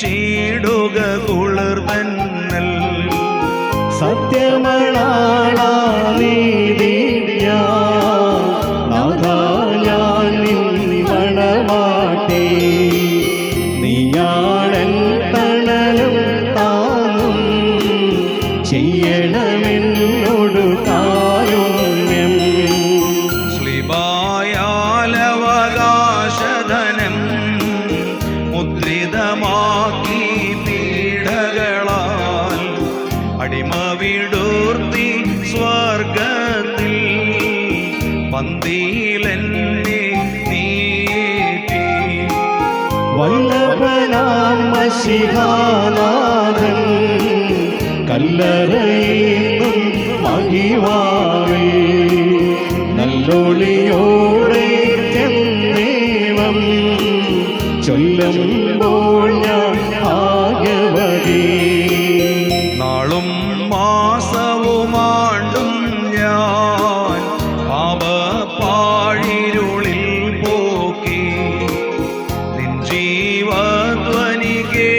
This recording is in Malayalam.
ചീടുക കുളിർമന്നൽ സത്യമണാളാ നീതിയ മണവാട്ടേ നഷ്ടമാക്കി പീഡകളാൽ അടിമവിടൂർത്തി സ്വർഗത്തിൽ പന്തിയിലെന്നെ നീട്ടി വല്ലഭനാം മഷിഹാനാഥൻ കല്ലറയിലും മഹിവാവേ നല്ലൊളിയോടെ എന്നേവം ചൊല്ലുമ്പോൾ ഞാൻ ആകവതി നാളും മാസവുമാണ്ടും ഞാൻ പാപ പാഴിരുളിൽ പോക്കി. നിൻ ജീവധ്വനി കേ